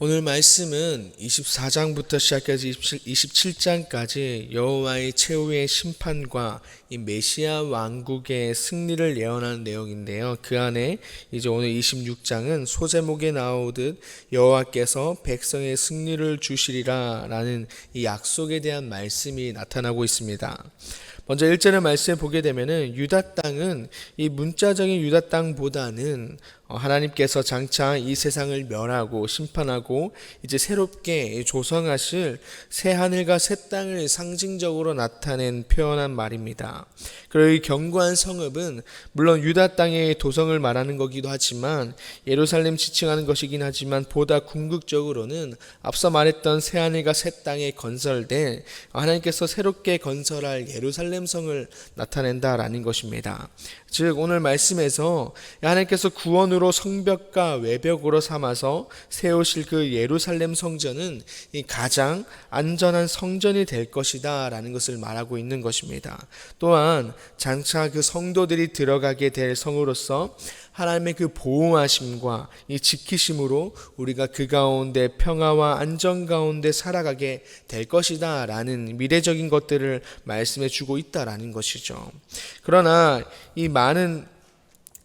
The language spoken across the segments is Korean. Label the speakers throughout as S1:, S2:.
S1: 오늘 말씀은 24장부터 시작해서 27, 장까지 여호와의 최후의 심판과 이 메시아 왕국의 승리를 예언하는 내용인데요. 그 안에 이제 오늘 26장은 소제목에 나오듯 여호와께서 백성의 승리를 주시리라라는 이 약속에 대한 말씀이 나타나고 있습니다. 먼저 1절의 말씀에 보게 되면은 유다 땅은 이 문자적인 유다 땅보다는 어, 하나님께서 장차 이 세상을 멸하고 심판하고 이제 새롭게 조성하실 새 하늘과 새 땅을 상징적으로 나타낸 표현한 말입니다. 그리고 이 견고한 성읍은 물론 유다 땅의 도성을 말하는 거기도 하지만 예루살렘 지칭하는 것이긴 하지만 보다 궁극적으로는 앞서 말했던 새 하늘과 새 땅에 건설된 하나님께서 새롭게 건설할 예루살렘 성을 나타낸다라는 것입니다. 즉 오늘 말씀에서 하나님께서 구원으로 성벽과 외벽으로 삼아서 세우실 그 예루살렘 성전은 가장 안전한 성전이 될 것이다라는 것을 말하고 있는 것입니다. 또한 장차 그 성도들이 들어가게 될 성으로서 하나님의 그 보호하심과 이 지키심으로 우리가 그 가운데 평화와 안정 가운데 살아가게 될 것이다 라는 미래적인 것들을 말씀해 주고 있다라는 것이죠. 그러나 이 많은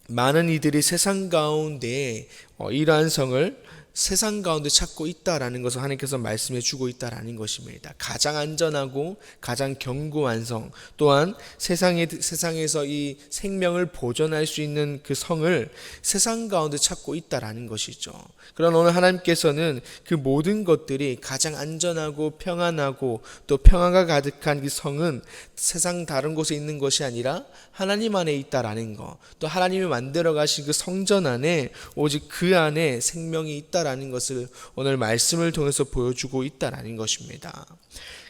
S1: 많은 이들이 세상 가운데 어, 이러한 성을 세상 가운데 찾고 있다라는 것을 하나님께서 말씀해 주고 있다라는 것입니다. 가장 안전하고 가장 견고한 성, 또한 세상에 세상에서 이 생명을 보존할 수 있는 그 성을 세상 가운데 찾고 있다라는 것이죠. 그러나 오늘 하나님께서는 그 모든 것들이 가장 안전하고 평안하고 또 평화가 가득한 그 성은 세상 다른 곳에 있는 것이 아니라 하나님 안에 있다라는 것, 또 하나님이 만들어 가신 그 성전 안에 오직 그 안에 생명이 있다 라는 것을 오늘 말씀을 통해서 보여주고 있다라는 것입니다.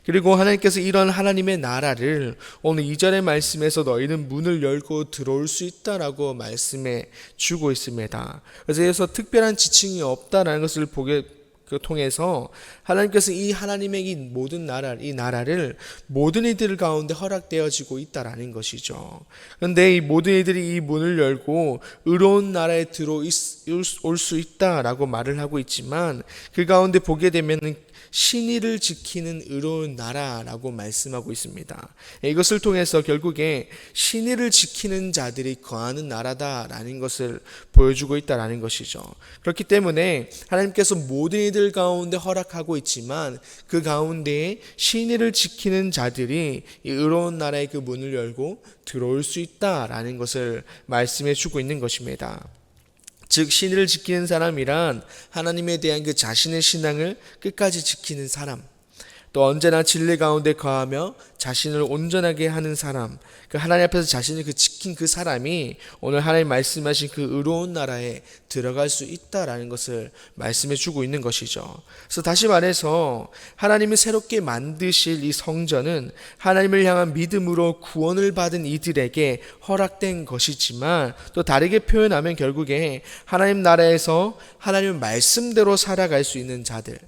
S1: 그리고 하나님께서 이런 하나님의 나라를 오늘 2절의 말씀에서 너희는 문을 열고 들어올 수 있다라고 말씀해 주고 있습니다. 그래서 특별한 지칭이 없다라는 것을 보게 그 통해서 하나님께서 이 하나님의 이 모든 나라, 이 나라를 모든 이들 가운데 허락되어지고 있다라는 것이죠. 그런데 이 모든 이들이 이 문을 열고 의로운 나라에 들어 올 수 있다라고 말을 하고 있지만 그 가운데 보게 되면은 신의를 지키는 의로운 나라라고 말씀하고 있습니다. 이것을 통해서 결국에 신의를 지키는 자들이 거하는 나라다라는 것을 보여주고 있다라는 것이죠. 그렇기 때문에 하나님께서 모든 이들 가운데 허락하고 있지만 그 가운데에 신의를 지키는 자들이 이 의로운 나라의 그 문을 열고 들어올 수 있다라는 것을 말씀해 주고 있는 것입니다. 즉 신을 지키는 사람이란 하나님에 대한 그 자신의 신앙을 끝까지 지키는 사람. 또 언제나 진리 가운데 거하며 자신을 온전하게 하는 사람, 그 하나님 앞에서 자신을 그 지킨 그 사람이 오늘 하나님 말씀하신 그 의로운 나라에 들어갈 수 있다라는 것을 말씀해 주고 있는 것이죠. 그래서 다시 말해서 하나님이 새롭게 만드실 이 성전은 하나님을 향한 믿음으로 구원을 받은 이들에게 허락된 것이지만 또 다르게 표현하면 결국에 하나님 나라에서 하나님 말씀대로 살아갈 수 있는 자들,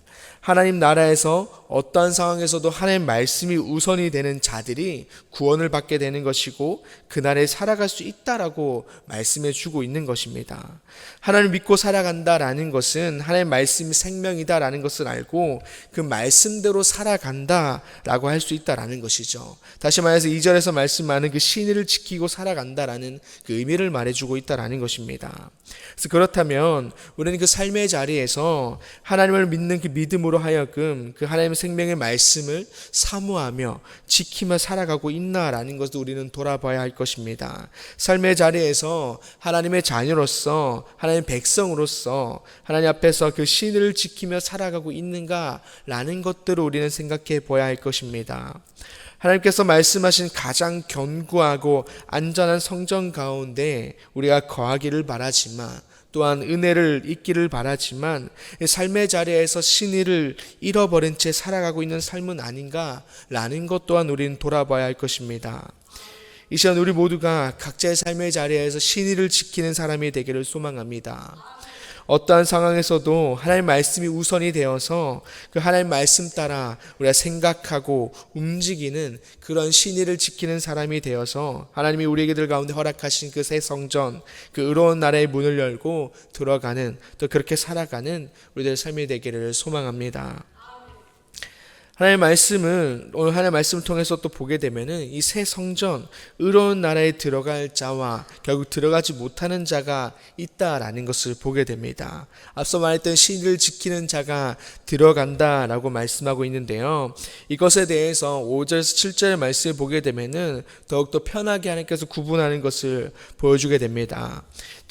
S1: 하나님 나라에서 어떠한 상황에서도 하나님 말씀이 우선이 되는 자들이 구원을 받게 되는 것이고 그날에 살아갈 수 있다라고 말씀해 주고 있는 것입니다. 하나님 믿고 살아간다라는 것은 하나님 말씀이 생명이다라는 것을 알고 그 말씀대로 살아간다라고 할 수 있다라는 것이죠. 다시 말해서 2절에서 말씀하는 그 신의를 지키고 살아간다라는 그 의미를 말해주고 있다라는 것입니다. 그래서 그렇다면 우리는 그 삶의 자리에서 하나님을 믿는 그 믿음으로 하여금 그 하나님의 생명의 말씀을 사모하며 지키며 살아가고 있나라는 것도 우리는 돌아봐야 할 것입니다. 삶의 자리에서 하나님의 자녀로서 하나님의 백성으로서 하나님 앞에서 그 신을 지키며 살아가고 있는가라는 것들을 우리는 생각해 보아야 할 것입니다. 하나님께서 말씀하신 가장 견고하고 안전한 성전 가운데 우리가 거하기를 바라지만 또한 은혜를 잊기를 바라지만 삶의 자리에서 신의를 잃어버린 채 살아가고 있는 삶은 아닌가라는 것 또한 우리는 돌아봐야 할 것입니다. 이 시간 우리 모두가 각자의 삶의 자리에서 신의를 지키는 사람이 되기를 소망합니다. 어떠한 상황에서도 하나님 말씀이 우선이 되어서 그 하나님 말씀 따라 우리가 생각하고 움직이는 그런 신의를 지키는 사람이 되어서 하나님이 우리에게들 가운데 허락하신 그 새 성전, 그 의로운 나라의 문을 열고 들어가는 또 그렇게 살아가는 우리들 삶이 되기를 소망합니다. 하나님의 말씀을 오늘 하나님의 말씀을 통해서 또 보게 되면은 이 새 성전 의로운 나라에 들어갈 자와 결국 들어가지 못하는 자가 있다라는 것을 보게 됩니다. 앞서 말했던 신을 지키는 자가 들어간다라고 말씀하고 있는데요. 이것에 대해서 5절에서 7절의 말씀을 보게 되면은 더욱더 편하게 하나님께서 구분하는 것을 보여주게 됩니다.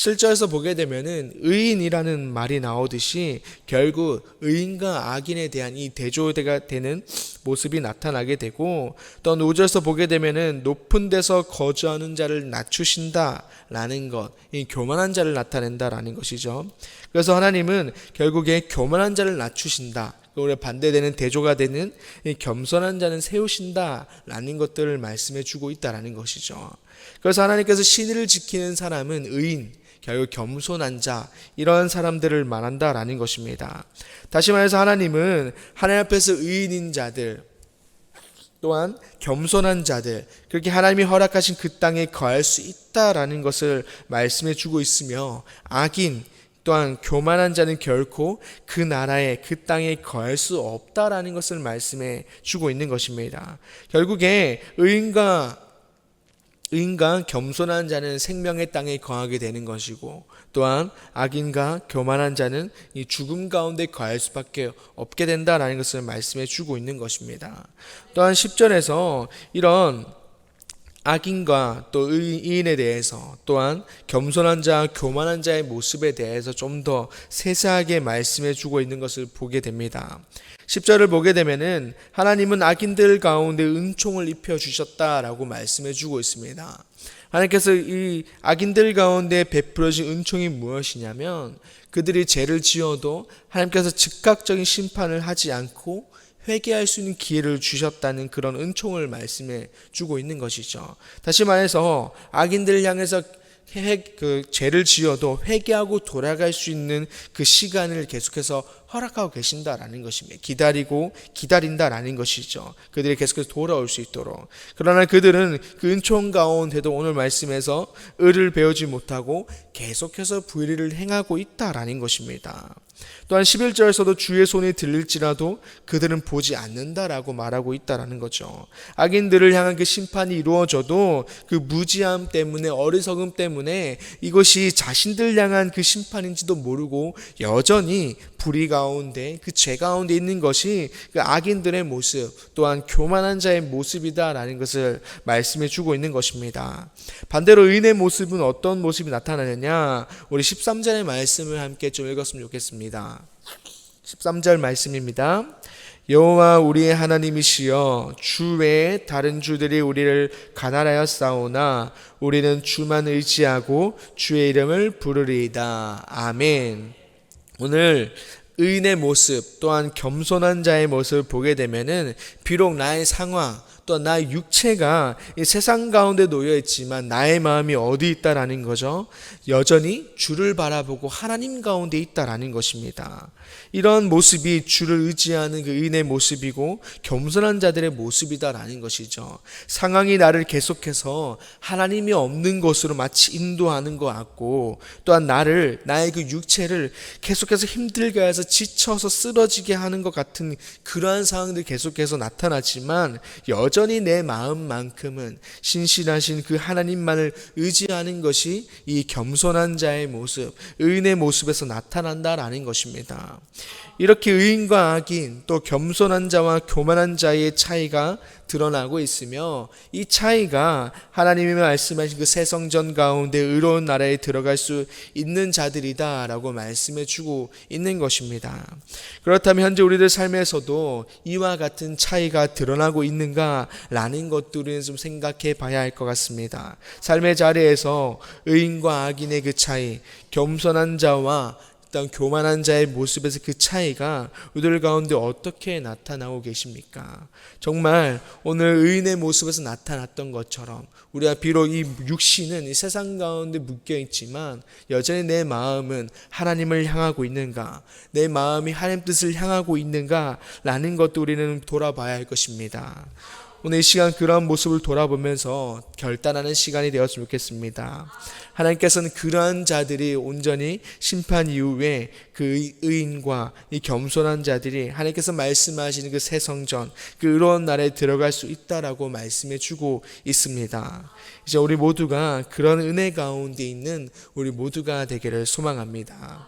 S1: 7절에서 보게 되면은 의인이라는 말이 나오듯이 결국 의인과 악인에 대한 이 대조가 되는 모습이 나타나게 되고 또 5절에서 보게 되면은 높은 데서 거주하는 자를 낮추신다라는 것, 이 교만한 자를 나타낸다라는 것이죠. 그래서 하나님은 결국에 교만한 자를 낮추신다. 우리 반대되는 대조가 되는 이 겸손한 자는 세우신다라는 것들을 말씀해 주고 있다라는 것이죠. 그래서 하나님께서 신의를 지키는 사람은 의인, 결국 겸손한 자 이런 사람들을 말한다라는 것입니다. 다시 말해서 하나님은 하나님 앞에서 의인인 자들 또한 겸손한 자들 그렇게 하나님이 허락하신 그 땅에 거할 수 있다라는 것을 말씀해 주고 있으며 악인 또한 교만한 자는 결코 그 나라에 그 땅에 거할 수 없다라는 것을 말씀해 주고 있는 것입니다. 결국에 의인과 의인과 겸손한 자는 생명의 땅에 거하게 되는 것이고 또한 악인과 교만한 자는 이 죽음 가운데 거할 수밖에 없게 된다라는 것을 말씀해 주고 있는 것입니다. 또한 10절에서 이런 악인과 또 의인에 대해서 또한 겸손한 자, 교만한 자의 모습에 대해서 좀 더 세세하게 말씀해 주고 있는 것을 보게 됩니다. 10절을 보게 되면은 하나님은 악인들 가운데 은총을 입혀 주셨다라고 말씀해 주고 있습니다. 하나님께서 이 악인들 가운데 베풀어진 은총이 무엇이냐면 그들이 죄를 지어도 하나님께서 즉각적인 심판을 하지 않고 회개할 수 있는 기회를 주셨다는 그런 은총을 말씀해 주고 있는 것이죠. 다시 말해서 악인들을 향해서 그 죄를 지어도 회개하고 돌아갈 수 있는 그 시간을 계속해서 허락하고 계신다라는 것입니다. 기다리고 기다린다라는 것이죠. 그들이 계속해서 돌아올 수 있도록. 그러나 그들은 그 은총 가운데도 오늘 말씀에서 을을 배우지 못하고 계속해서 불의를 행하고 있다라는 것입니다. 또한 11절에서도 주의 손이 들릴지라도 그들은 보지 않는다라고 말하고 있다라는 거죠. 악인들을 향한 그 심판이 이루어져도 그 무지함 때문에 어리석음 때문에 이것이 자신들 향한 그 심판인지도 모르고 여전히 불의 가 운데 그 죄 가운데 있는 것이 그 악인들의 모습 또한 교만한 자의 모습이다라는 것을 말씀해 주고 있는 것입니다. 반대로 의인의 모습은 어떤 모습이 나타나느냐? 우리 13절의 말씀을 함께 좀 읽었으면 좋겠습니다. 13절 말씀입니다. 여호와 우리의 하나님이시여 주 외에 다른 주들이 우리를 가난하여 싸우나 우리는 주만 의지하고 주의 이름을 부르리이다. 아멘. 오늘 의인의 모습 또한 겸손한 자의 모습을 보게 되면은 비록 나의 상황 또 나의 육체가 이 세상 가운데 놓여 있지만 나의 마음이 어디 있다라는 거죠. 여전히 주를 바라보고 하나님 가운데 있다라는 것입니다. 이런 모습이 주를 의지하는 그 의인의 모습이고 겸손한 자들의 모습이다라는 것이죠. 상황이 나를 계속해서 하나님이 없는 것으로 마치 인도하는 것 같고 또한 나를 나의 그 육체를 계속해서 힘들게 해서 지쳐서 쓰러지게 하는 것 같은 그러한 상황들이 계속해서 나타나지만 여전히 내 마음만큼은 신실하신 그 하나님만을 의지하는 것이 이 겸손한 자의 모습, 의인의 모습에서 나타난다라는 것입니다. 이렇게 의인과 악인 또 겸손한 자와 교만한 자의 차이가 드러나고 있으며 이 차이가 하나님이 말씀하신 그새 성전 가운데 의로운 나라에 들어갈 수 있는 자들이다라고 말씀해 주고 있는 것입니다. 그렇다면 현재 우리들 삶에서도 이와 같은 차이가 드러나고 있는가라는 것들은 좀 생각해 봐야 할 것 같습니다. 삶의 자리에서 의인과 악인의 그 차이, 겸손한 자와 어떤 교만한 자의 모습에서 그 차이가 우리들 가운데 어떻게 나타나고 계십니까? 정말 오늘 의인의 모습에서 나타났던 것처럼 우리가 비록 이 육신은 이 세상 가운데 묶여 있지만 여전히 내 마음은 하나님을 향하고 있는가? 내 마음이 하나님 뜻을 향하고 있는가? 라는 것도 우리는 돌아봐야 할 것입니다. 오늘 이 시간 그러한 모습을 돌아보면서 결단하는 시간이 되었으면 좋겠습니다. 하나님께서는 그러한 자들이 온전히 심판 이후에 그 의인과 이 겸손한 자들이 하나님께서 말씀하시는 그 새 성전, 그 의로운 날에 들어갈 수 있다라고 말씀해 주고 있습니다. 이제 우리 모두가 그런 은혜 가운데 있는 우리 모두가 되기를 소망합니다.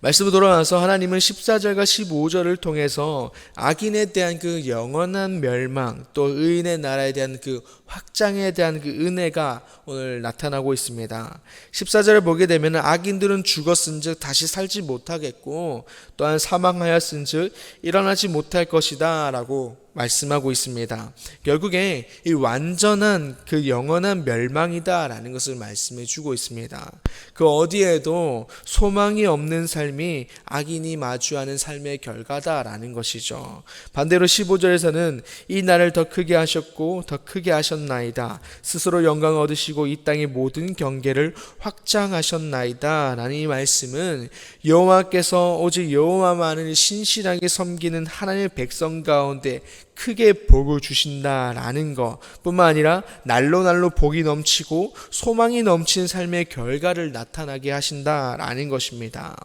S1: 말씀으로 돌아와서 하나님은 14절과 15절을 통해서 악인에 대한 그 영원한 멸망 또 의인의 나라에 대한 그 확장에 대한 그 은혜가 오늘 나타나고 있습니다. 14절을 보게 되면 악인들은 죽었은즉 다시 살지 못하겠고 또한 사망하였은즉 일어나지 못할 것이다라고 말씀하고 있습니다. 결국에 이 완전한 그 영원한 멸망이다라는 것을 말씀해 주고 있습니다. 그 어디에도 소망이 없는 삶이 악인이 마주하는 삶의 결과다라는 것이죠. 반대로 15절에서는 이 날을 더 크게 하셨고 더 크게 하셨나이다. 스스로 영광 얻으시고 이 땅의 모든 경계를 확장하셨나이다. 라는 이 말씀은 여호와께서 오직 여호와만을 신실하게 섬기는 하나님의 백성 가운데 크게 복을 주신다라는 것 뿐만 아니라 날로 날로 복이 넘치고 소망이 넘치는 삶의 결과를 나타나게 하신다라는 것입니다.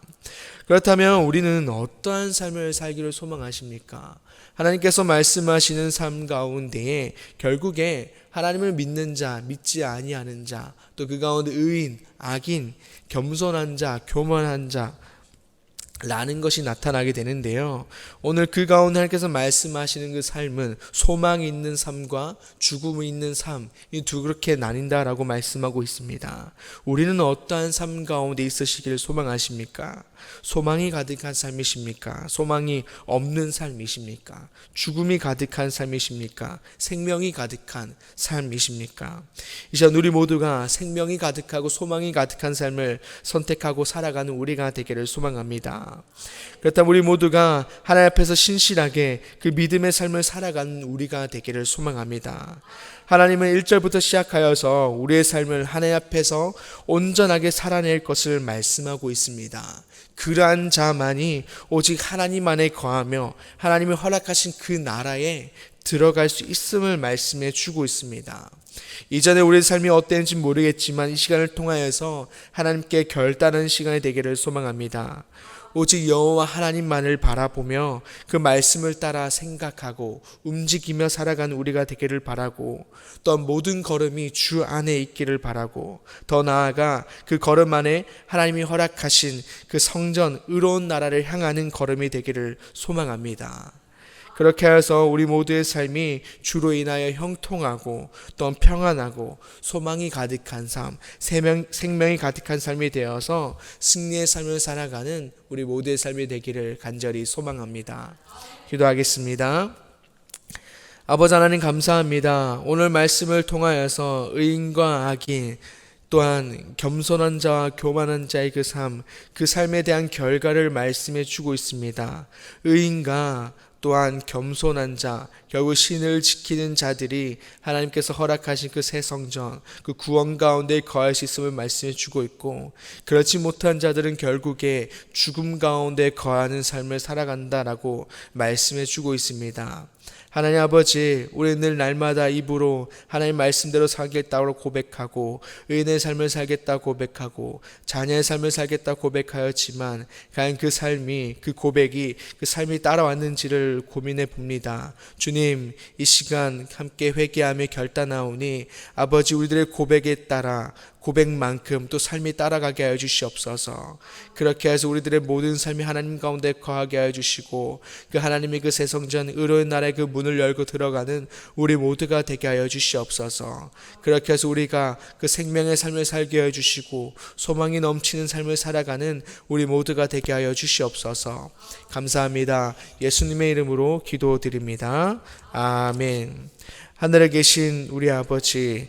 S1: 그렇다면 우리는 어떠한 삶을 살기를 소망하십니까? 하나님께서 말씀하시는 삶 가운데에 결국에 하나님을 믿는 자, 믿지 아니하는 자, 또 그 가운데 의인, 악인, 겸손한 자, 교만한 자, 라는 것이 나타나게 되는데요. 오늘 그 가운데 하나님께서 말씀하시는 그 삶은 소망이 있는 삶과 죽음이 있는 삶, 이 두 그렇게 나뉜다라고 말씀하고 있습니다. 우리는 어떠한 삶 가운데 있으시기를 소망하십니까? 소망이 가득한 삶이십니까? 소망이 없는 삶이십니까? 죽음이 가득한 삶이십니까? 생명이 가득한 삶이십니까? 이제 우리 모두가 생명이 가득하고 소망이 가득한 삶을 선택하고 살아가는 우리가 되기를 소망합니다. 그렇다면 우리 모두가 하나님 앞에서 신실하게 그 믿음의 삶을 살아가는 우리가 되기를 소망합니다. 하나님은 1절부터 시작하여서 우리의 삶을 하나님 앞에서 온전하게 살아낼 것을 말씀하고 있습니다. 그러한 자만이 오직 하나님 안에 거하며 하나님이 허락하신 그 나라에 들어갈 수 있음을 말씀해 주고 있습니다. 이전에 우리의 삶이 어땠는지 모르겠지만 이 시간을 통하여서 하나님께 결단하는 시간이 되기를 소망합니다. 오직 여호와 하나님만을 바라보며 그 말씀을 따라 생각하고 움직이며 살아가는 우리가 되기를 바라고 또 모든 걸음이 주 안에 있기를 바라고 더 나아가 그 걸음 안에 하나님이 허락하신 그 성전 의로운 나라를 향하는 걸음이 되기를 소망합니다. 그렇게 해서 우리 모두의 삶이 주로 인하여 형통하고 또 평안하고 소망이 가득한 삶, 생명, 생명이 가득한 삶이 되어서 승리의 삶을 살아가는 우리 모두의 삶이 되기를 간절히 소망합니다. 기도하겠습니다. 아버지 하나님 감사합니다. 오늘 말씀을 통하여서 의인과 악인 또한 겸손한 자와 교만한 자의 그 삶, 그 삶에 대한 결과를 말씀해 주고 있습니다. 의인과 또한 겸손한 자, 결국 신을 지키는 자들이 하나님께서 허락하신 그 새 성전, 그 구원 가운데 거할 수 있음을 말씀해 주고 있고, 그렇지 못한 자들은 결국에 죽음 가운데 거하는 삶을 살아간다라고 말씀해 주고 있습니다. 하나님 아버지, 우리는 늘 날마다 입으로 하나님 말씀대로 살겠다고 고백하고 의인의 삶을 살겠다 고백하고 자녀의 삶을 살겠다 고백하였지만 과연 그 삶이 그 고백이 그 삶이 따라왔는지를 고민해 봅니다. 주님, 이 시간 함께 회개하며 결단하오니 아버지 우리들의 고백에 따라 고백만큼 또 삶이 따라가게 하여 주시옵소서. 그렇게 해서 우리들의 모든 삶이 하나님 가운데 거하게 하여 주시고 그 하나님의 그 새성전 의로운 나라의 그 문을 열고 들어가는 우리 모두가 되게 하여 주시옵소서. 그렇게 해서 우리가 그 생명의 삶을 살게 하여 주시고 소망이 넘치는 삶을 살아가는 우리 모두가 되게 하여 주시옵소서. 감사합니다. 예수님의 이름으로 기도드립니다. 아멘. 하늘에 계신 우리 아버지